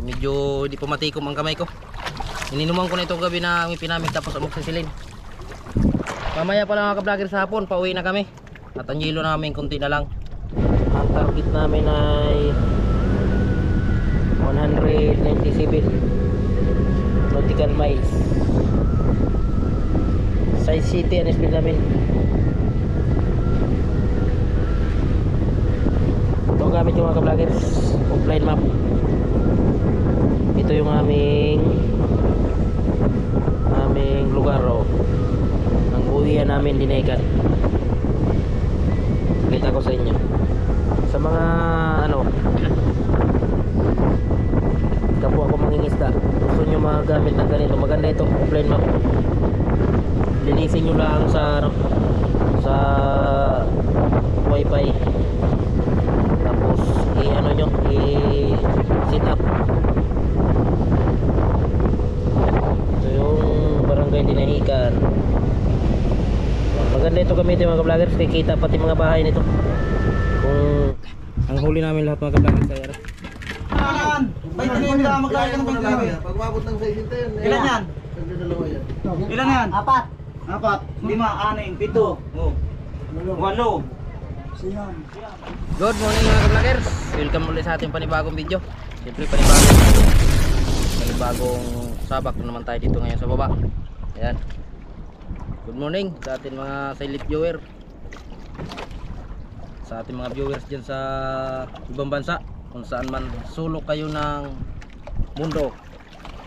Medyo di pa matikom ang kamay ko. Ininuman ko na itong gabi na may pinamig tapos amok sisilin. Mamaya pa lang mga ka-vlogger sa hapon, pauwi na kami. At ang yelo namin konti na lang. Ang target namin ay 197 nautical miles. Size city ang speed namin. Ito gamit yung mga ka-vloggers. Offline map. Ito yung aming aming lugar oh. Ang uwian namin dinagan. Kita ko sa inyo. Sa mga ano kapwa ko mangingisda gusto nyo magamit ng ganito maganda ito offline map linisin nyo lang sa ano, sa wifi tapos i ano nyo i set up ito yung barangay dinahikan maganda ito gamitin mga ka-vloggers kikita pati mga bahay nito kung ang huli namin lahat mga ka-vloggers ay Yan! May tinayin ka maglagay ka ng pagkain. Pag umabot ng 60 yan. eh. Ilan yan? Dalawa yan. Ilan yan? Apat. Apat. Lima, anim, pito. Oh. Walo. Good morning mga vloggers Welcome ulit sa ating panibagong video Siyempre panibagong Panibagong sabak na naman tayo dito ngayon sa baba. Ayan. Good morning sa ating mga silent viewer. Sa ating mga viewers dyan sa ibang bansa Kung saan man sulok kayo ng mundo.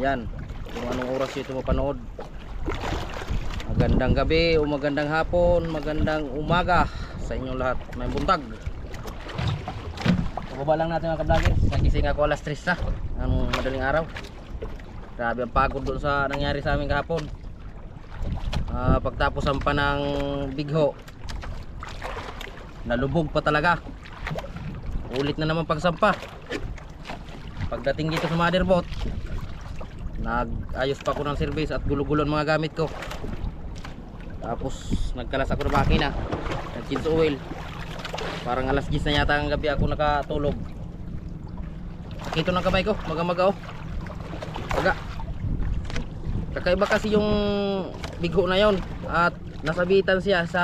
Ayan. Kung anong oras ito mapanood. Magandang gabi o magandang hapon Magandang umaga sa inyong lahat. May buntag. Pababa lang natin mga ka-vloggers. Nagising ako alas 3 na Ang madaling araw Grabe ang pagod doon sa nangyari sa amin kahapon. Ah, Pagtapos ang panang bigho Nalubog pa talaga. Ulit na naman pagsampa. Pagdating dito sa motherboard Nag-ayos pa ako ng service at gulo-gulo ang mga gamit ko. Tapos nagkalas ako ng makina. Nag change oil. Parang alas 10 na yata ang gabi ako nakatulog. Sakito ng kamay ko maga-maga oh kakaiba kasi yung bigho na yon at nasabitan siya sa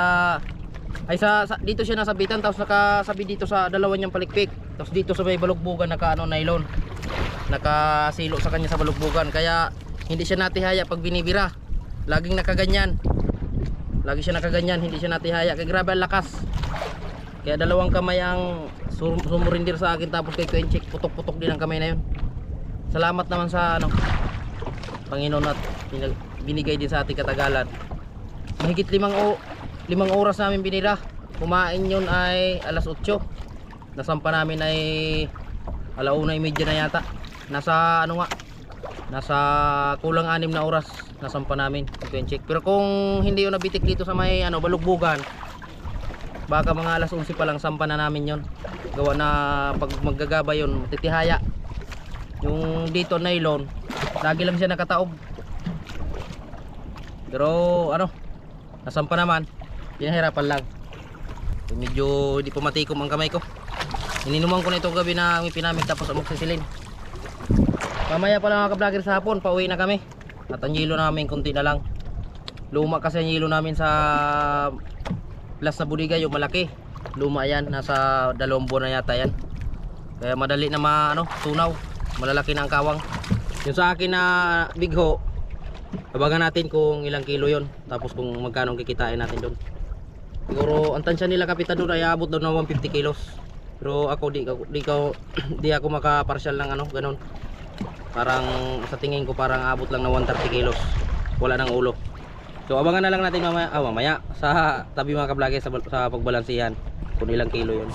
ay sa, sa dito siya nasabitan tapos nakasabi dito sa dalawa niyang palikpik. Tapos dito sa may balugbugan naka ano nylon. Nakasilo sa kanya sa balugbugan kaya hindi siya natihaya pag binibira. Laging nakaganyan. Lagi siya nakaganyan hindi siya natihaya. Kaya grabe ang lakas. Kaya dalawang kamay ang sum sumurindir sa akin tapos kay Quenchik putok putok din ang kamay na yun. Salamat naman sa ano Panginoon at binigay din sa ating katagalan. Mahigit limang, o, limang oras namin binira. Kumain yun ay alas 8 nasampa namin ay alauna imedya na yata. Nasa ano nga nasa kulang anim na oras nasampa namin. Check. Pero kung hindi yun nabitik dito sa may ano balugbugan baka mga alas 11 pa lang sampa na namin yon gawa na pag maggagaba yun matitihaya. Yung dito nylon lagi lang siya nakataob pero ano nasampa naman pinahirapan lang medyo hindi pa matikom ang kamay ko ininuman ko na itong gabi na may pinamig tapos amok sisilin Mamaya pa lang mga ka-vlogger sa hapon, pauwi na kami. At ang yelo namin konti na lang. Luma kasi ang yelo namin sa Las na Budiga, yung malaki. Luma yan, nasa dalawang buwan na yata yan. Kaya madali na ma, ano, tunaw. Malalaki na ang kawang. Yung sa akin na bigho, abangan natin kung ilang kilo yon Tapos kung magkano kikitain natin doon. Siguro ang tansya nila kapitan doon ay abot doon ng 150 kilos. Pero ako di, di, ko, di ako makaparsyal ng ano, ganun parang sa tingin ko parang abot lang na 130 kilos wala nang ulo so abangan na lang natin mamaya, ah, mamaya sa tabi mga kablage sa, sa pagbalansihan kung ilang kilo yun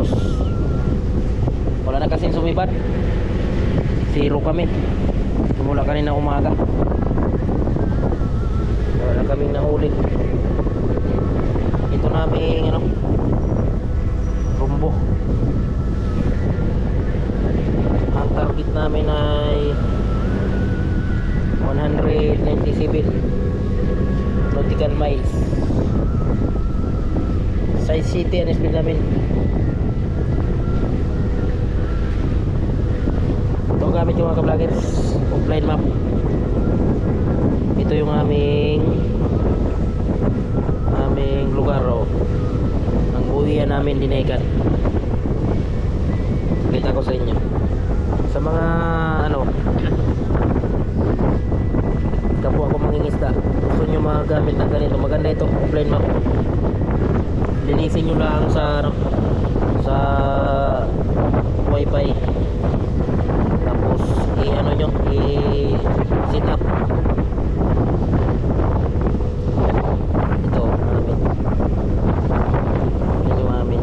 dos. Wala na kasing sumipad. Zero kami. Simula kanina umaga. Wala kaming nahuli. Ito namin ano rumbo. Ang target namin ay 197 nautical miles. Size city ang speed namin. Ito ang gamit yung mga ka-vloggers. Offline map. Ito yung aming aming lugar oh. Ang uwian namin dinaikan. Kita ko sa inyo. Sa mga ano kapwa ko mangingisda gusto nyo magamit ng ganito maganda ito offline map linisin nyo lang sa ano sa wifi i ano nyo i set up ito namin ito namin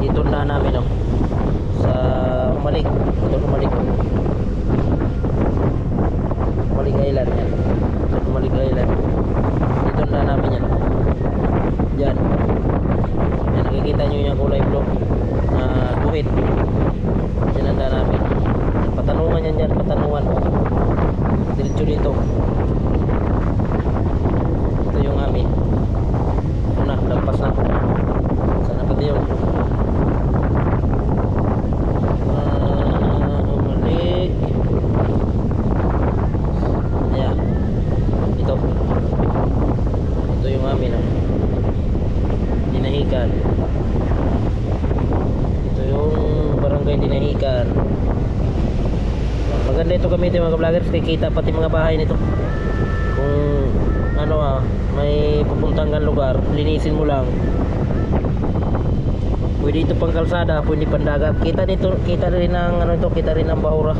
dito na namin oh. sa Umalik ito Umalik oh. Umalik Island yan sa Umalik Island dito na namin yan yan yan nakikita nyo yung kulay blue na guhit yan ang daan namin patanungan yan dyan patanungan diretso dito ito yung amin ito na lampas na sana pati yun Ah, umalik ayan ito ito yung amin ah. dinahikan ito yung barangay dinahikan maganda ito gamitin mga vloggers kikita pati mga bahay nito. Kung ano ah may pupuntang kang lugar linisin mo lang. Pwede ito pang kalsada pwede pang dagat. Kita dito kita rin ang ano ito kita rin ang bahura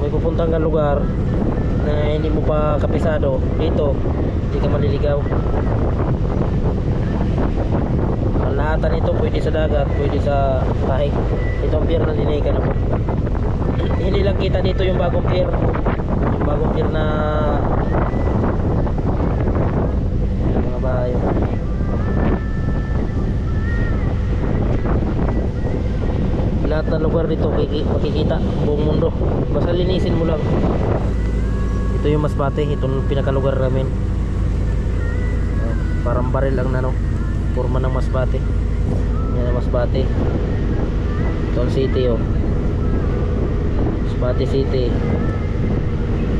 may pupuntang kang lugar na hindi mo pa kapisado dito hindi ka maliligaw. Ang lahatan ito pwede sa dagat pwede sa kahit ito ang pier na dinikan ako hindi lang kita dito yung bagong pier. Yung bagong pier na mga bahay. Lahat ng lugar dito kiki- makikita buong mundo. Basta linisin mo lang. Ito yung masbate itong pinakalugar namin. Ah, parang baril ang nano forma ng masbate yan ang masbate ang city oh masbate city.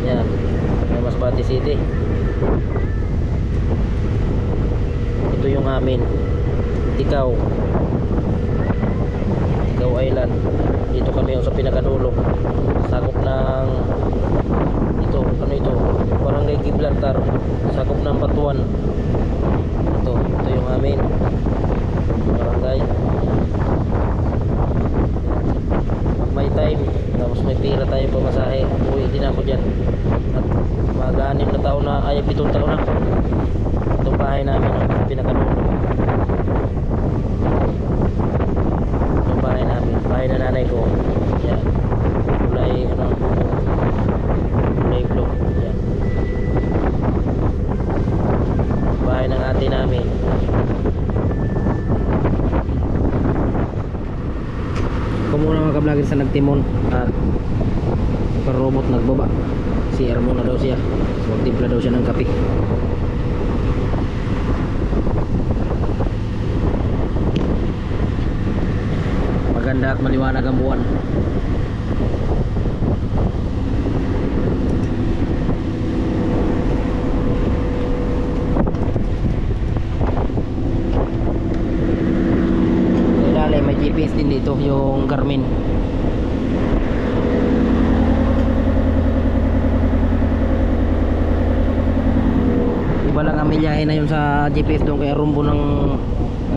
Yan. Yan masbate city. Ito yung amin. Ikaw. Ikaw island dito kami oh, sa pinakadulo. Sakop ng ito ano ito barangay Gibraltar sakop ng Batuan ito ito yung amin barangay pag may time tapos may pira tayo pamasahe uwi din ako dyan at mag-anim na taon na ay pitong taon na itong bahay namin oh, pinakadulo yung bahay namin bahay na nanay ko yan kulay ano kulay blue yan bahay ng ate namin kablogger sa nagtimon at robot nagbaba. Si Ermo na daw siya. Magtimpla daw siya ng kape. Maganda at maliwanag ang buwan Sa GPS din dito yung Garmin. Iba lang ang pamilyahe na yun sa GPS doon kaya rumbo ng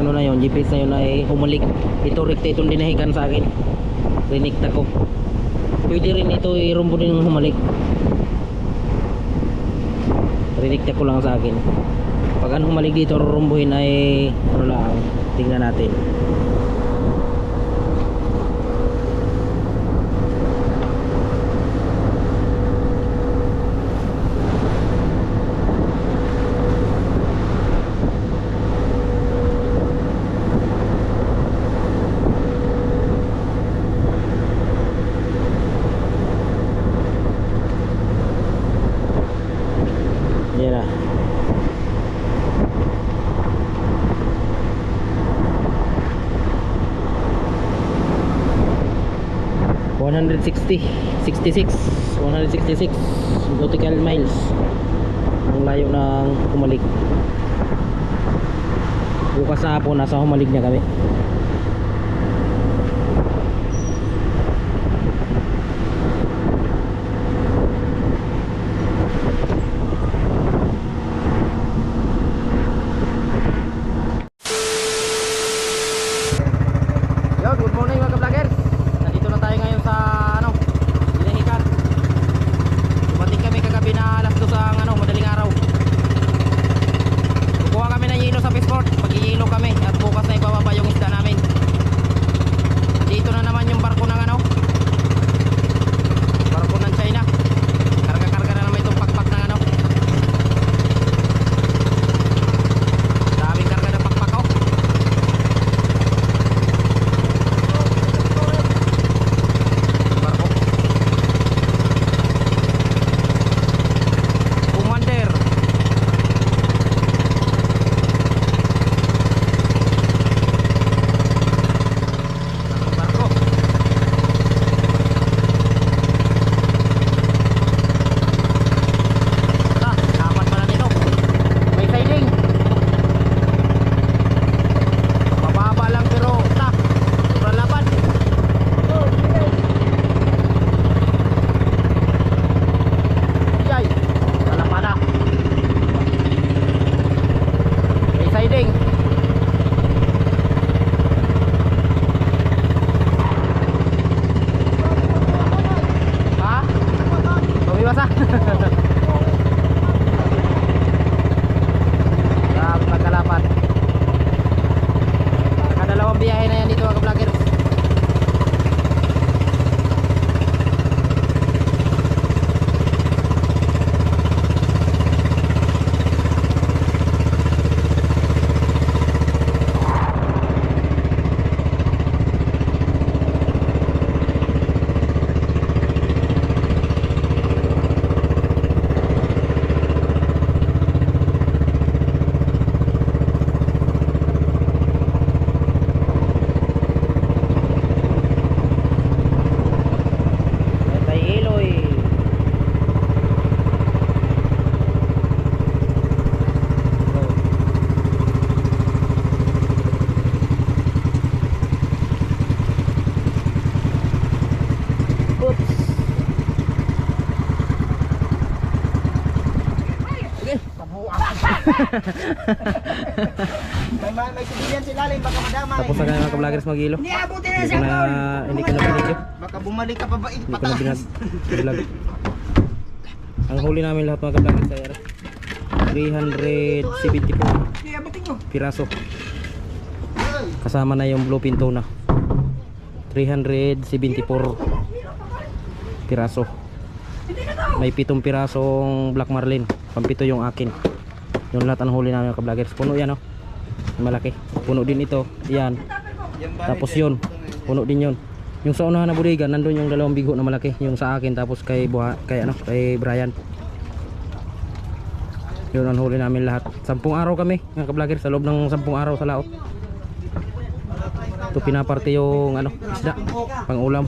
ano na yun GPS na yun ay humalik. Ito rekta itong dinahikan sa akin. Rinikta ko. Pwede rin ito irumbo din ng humalik. Rinikta ko lang sa akin. Pag ano humalik dito rumbuhin ay ano lang tingnan natin yan na 160 66 166 nautical miles ang layo ng humalig bukas na hapon nasa humalig na kami Yo, good morning mga ka-vloggers. Nandito na tayo ngayon sa ano, Dinahican. Dumating kami kagabi na alas 2 ang ano, madaling araw. Kukuha kami ng yelo sa Fisport. Mag-yelo kami at bukas na ibababa yung isda namin. Dito na naman yung barko ng ano, barko ng China. Karga-karga na naman itong pakpak ng ano. Daming karga ng pakpak oh. barko Commander barko Ah, dapat pala nito may siding mababa lang pero ta sobrang lapad Yay! Talapada. May siding. Ha? Pabibasa? Grabe pagkalapat. Nakadalawang biyahe na yan dito mga vloggers. Tay Iloy. Oops. Sige. May, may, may sibilyan sila lalim, baka madamay. Tapos na mga ka-vloggers mag-ilo. Hindi, abutin na siya, na, hindi ko na binidyo. Baka bumalik ka pa ba? Hindi ko na binag vlog. Ang huli namin lahat mga ano, 374 Hindi, abutin nyo. piraso. Kasama na yung blue pinto na. 374 piraso. May pitong pirasong black marlin. Pampito yung akin. Yung lahat ang huli namin mga ka-vloggers. Puno yan oh. Malaki. Puno din ito. Yan. Tapos yun. Puno din yun. Yung sa unahan na bodega, nandun yung dalawang bigo na malaki. Yung sa akin, tapos kay, Buha, kay, ano, kay Brian. Yun ang huli namin lahat. Sampung araw kami, mga ka-vlogger, sa loob ng sampung araw sa laot. Ito pinaparte yung ano, isda, pang ulam.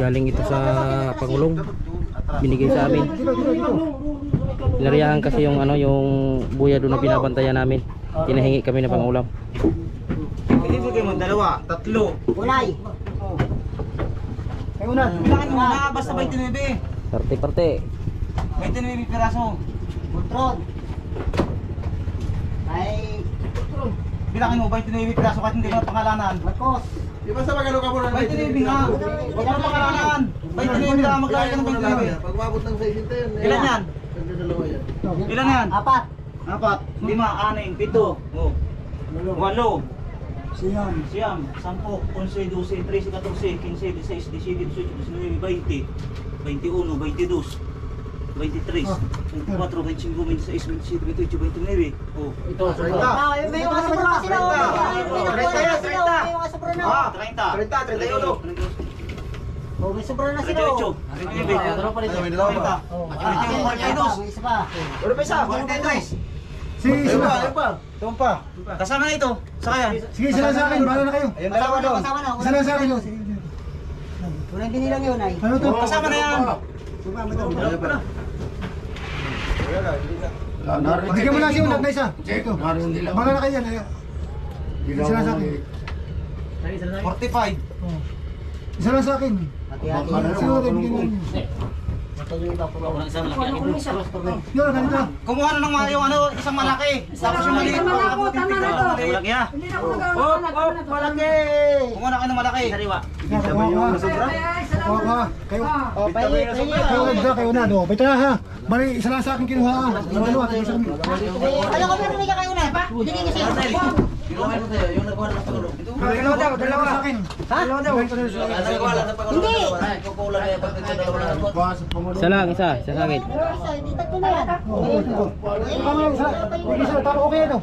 Galing ito sa pangulong. Binigay sa amin. Pinariyahan kasi yung ano, yung buya doon na binabantayan namin. Tinahingi kami ng pangulam. Pwede mo kayo dalawa, tatlo. Ulay. Kayo na. Kailangan mo na, basta 29. Parte-parte. 29 piraso. Contron. Ay, Bilangin mo, 29 piraso kahit hindi mo pangalanan. Marcos. Di ba sa magano ka muna? 29 nga. Huwag mo pangalanan. 29 lang, maglalagay ng 29. Pag umabot ng 60 yun. eh. Ilan yan? Yan. Ilan yan? Apat. Apat, lima, anim, pito, oh. walo, Siyam. siyam, sampo, onse, dose, trece, catorce, quince, dieciséis, diecisiete, dieciocho, diecinueve, veinte, veintiuno, veintidós, veintitrés, veinticuatro, veinticinco, veintiséis, veintisiete, veintiocho, veintinueve, oh. Ito, Ah, may mga sobra na sila. na sila. oh. May mga sobra na. Ah, 30, 30, 31. Oh, may sobra na sila. 38, oh. 39, Dalawa pa rin. Dalawa pa. Oh, Ah, ah, ah, may isa pa. Ano pa isa? 43. Sige, pa, ayun pa. Ito pa. Kasama na ito. Saka yan. Sige, lang sa akin. Bahala na kayo. Ayun, Kasama na, kasama na. Isa lang sa akin. oh. Sige. Walang binilang yun ay. Ano to? Kasama na yan. Ayun pa. Bigyan mo lang siya unang na isa. Bahala na kayo. Isa lang sa akin. 45. Oh. Isa lang sa akin. Hati-hati. Siguro. Ito isang malaki. Yun, ganito. Kumuha na ng mga yung ano, isang malaki. Tapos yung maliit. Tama na ako, tama na to. Malaki ha. Hindi na ako nagagawa na Op, op, malaki. Kumuha na kayo ng malaki. Sariwa. Kuha ka. Ka. Kayo. Oh. Kayo na, kayo na. No, Bita na ha. Bali, isa lang sa akin kinuha. ano, ko meron ka kayo na. Hindi ko siya. Dalawa daw, dalawa sa akin. Ha? Hindi. Isa lang, isa. Isa sa akin. Meron isa, hindi tatlo na yan. Tama lang, isa. Yung isa, tama, okay na to.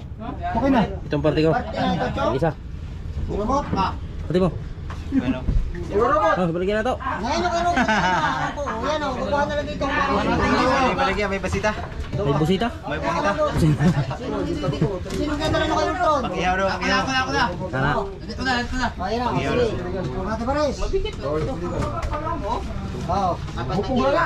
Okay na. Itong party ko. Isa. Pati mo. Oh, baligyan na to. Ngayon yung ano, ako, yan o, kukuha na lang dito. Malaki may basita. May busita. May basita. Sino ganda na kayo ron? Iyaw daw, iyaw. Sana. Ayun na, sige. Ate Pares. Oo. Upo mo na.